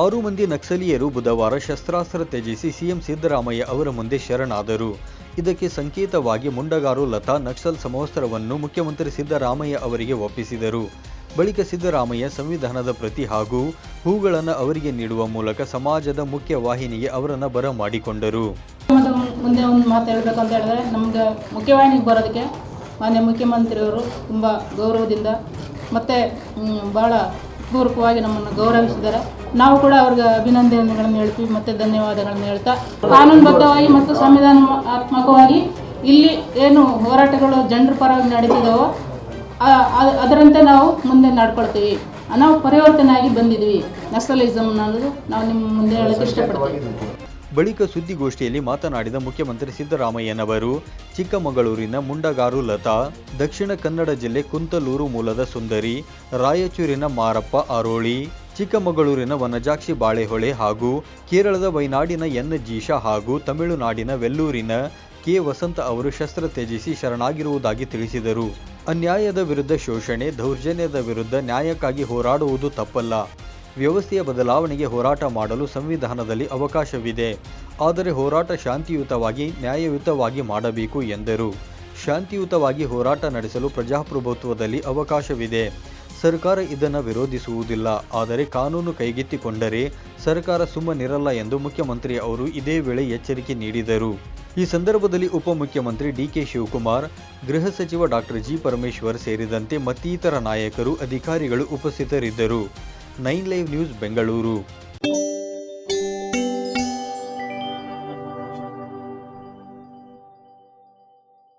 ಆರು ಮಂದಿ ನಕ್ಸಲೀಯರು ಬುಧವಾರ ಶಸ್ತ್ರಾಸ್ತ್ರ ತ್ಯಜಿಸಿ ಸಿಎಂ ಸಿದ್ದರಾಮಯ್ಯ ಅವರ ಮುಂದೆ ಶರಣಾದರು. ಇದಕ್ಕೆ ಸಂಕೇತವಾಗಿ ಮುಂಡಗಾರು ಲತಾ ನಕ್ಸಲ್ ಸಮವಸ್ತ್ರವನ್ನು ಮುಖ್ಯಮಂತ್ರಿ ಸಿದ್ದರಾಮಯ್ಯ ಅವರಿಗೆ ಒಪ್ಪಿಸಿದರು. ಬಳಿಕ ಸಿದ್ದರಾಮಯ್ಯ ಸಂವಿಧಾನದ ಪ್ರತಿ ಹಾಗೂ ಹೂಗಳನ್ನು ಅವರಿಗೆ ನೀಡುವ ಮೂಲಕ ಸಮಾಜದ ಮುಖ್ಯ ವಾಹಿನಿಗೆ ಅವರನ್ನು ಬರಮಾಡಿಕೊಂಡರು ಮುಂದೆ ಒಂದು ಮಾತು ಹೇಳಬೇಕು ಹೇಳಿದ್ರೆ, ನಮ್ಗೆ ಮುಖ್ಯವಾಹಿನಿಗೆ ಬರೋದಕ್ಕೆ ಮಾನ್ಯ ಮುಖ್ಯಮಂತ್ರಿಯವರು ತುಂಬ ಗೌರವದಿಂದ ಮತ್ತು ಭಾಳ ಪೂರ್ವಕವಾಗಿ ನಮ್ಮನ್ನು ಗೌರವಿಸಿದ್ದಾರೆ. ನಾವು ಕೂಡ ಅವ್ರಿಗೆ ಅಭಿನಂದನೆಗಳನ್ನು ಹೇಳ್ತೀವಿ, ಮತ್ತೆ ಧನ್ಯವಾದಗಳನ್ನು ಹೇಳ್ತಾ. ಕಾನೂನುಬದ್ಧವಾಗಿ ಮತ್ತು ಸಂವಿಧಾನಾತ್ಮಕವಾಗಿ ಇಲ್ಲಿ ಏನು ಹೋರಾಟಗಳು ಜನರ ಪರವಾಗಿ ನಡೀತಿದ್ದಾವೋ ಅದರಂತೆ ನಾವು ಮುಂದೆ ನಡ್ಕೊಳ್ತೀವಿ. ನಾವು ಪರಿವರ್ತನೆಯಾಗಿ ಬಂದಿದ್ದೀವಿ. ನಕ್ಸಲಿಸಮ್ ಅನ್ನೋದು ನಾವು ನಿಮ್ಮ ಮುಂದೆ ಹೇಳಕ್ಕೆ ಇಷ್ಟಪಡ್ತೀವಿ. ಬಳಿಕ ಸುದ್ದಿಗೋಷ್ಠಿಯಲ್ಲಿ ಮಾತನಾಡಿದ ಮುಖ್ಯಮಂತ್ರಿ ಸಿದ್ದರಾಮಯ್ಯನವರು, ಚಿಕ್ಕಮಗಳೂರಿನ ಮುಂಡಗಾರು ಲತಾ, ದಕ್ಷಿಣ ಕನ್ನಡ ಜಿಲ್ಲೆ ಕುಂತಲೂರು ಮೂಲದ ಸುಂದರಿ, ರಾಯಚೂರಿನ ಮಾರಪ್ಪ ಆರೋಳಿ ಚಿಕ್ಕಮಗಳೂರಿನ ವನಜಾಕ್ಷಿ ಬಾಳೆಹೊಳೆ ಹಾಗೂ ಕೇರಳದ ವೈನಾಡಿನ ಎನ್ ಜೀಶಾ ಹಾಗೂ ತಮಿಳುನಾಡಿನ ವೆಲ್ಲೂರಿನ ಕೆ ವಸಂತ ಅವರು ಶಸ್ತ್ರ ತ್ಯಜಿಸಿ ಶರಣಾಗಿರುವುದಾಗಿ ತಿಳಿಸಿದರು. ಅನ್ಯಾಯದ ವಿರುದ್ಧ ಶೋಷಣೆ, ದೌರ್ಜನ್ಯದ ವಿರುದ್ಧ ನ್ಯಾಯಕ್ಕಾಗಿ ಹೋರಾಡುವುದು ತಪ್ಪಲ್ಲ. ವ್ಯವಸ್ಥೆಯ ಬದಲಾವಣೆಗೆ ಹೋರಾಟ ಮಾಡಲು ಸಂವಿಧಾನದಲ್ಲಿ ಅವಕಾಶವಿದೆ. ಆದರೆ ಹೋರಾಟ ಶಾಂತಿಯುತವಾಗಿ, ನ್ಯಾಯಯುತವಾಗಿ ಮಾಡಬೇಕು ಎಂದರು. ಶಾಂತಿಯುತವಾಗಿ ಹೋರಾಟ ನಡೆಸಲು ಪ್ರಜಾಪ್ರಭುತ್ವದಲ್ಲಿ ಅವಕಾಶವಿದೆ. ಸರ್ಕಾರ ಇದನ್ನು ವಿರೋಧಿಸುವುದಿಲ್ಲ. ಆದರೆ ಕಾನೂನು ಕೈಗೆತ್ತಿಕೊಂಡರೆ ಸರ್ಕಾರ ಸುಮ್ಮನಿರಲ್ಲ ಎಂದು ಮುಖ್ಯಮಂತ್ರಿ ಅವರು ಇದೇ ವೇಳೆ ಎಚ್ಚರಿಕೆ ನೀಡಿದರು. ಈ ಸಂದರ್ಭದಲ್ಲಿ ಉಪಮುಖ್ಯಮಂತ್ರಿ ಡಿಕೆ ಶಿವಕುಮಾರ್, ಗೃಹ ಸಚಿವ ಡಾಕ್ಟರ್ ಜಿ ಪರಮೇಶ್ವರ್ ಸೇರಿದಂತೆ ಮತ್ತಿತರ ನಾಯಕರು ಅಧಿಕಾರಿಗಳು ಉಪಸ್ಥಿತರಿದ್ದರು. Nine live news Bengaluru.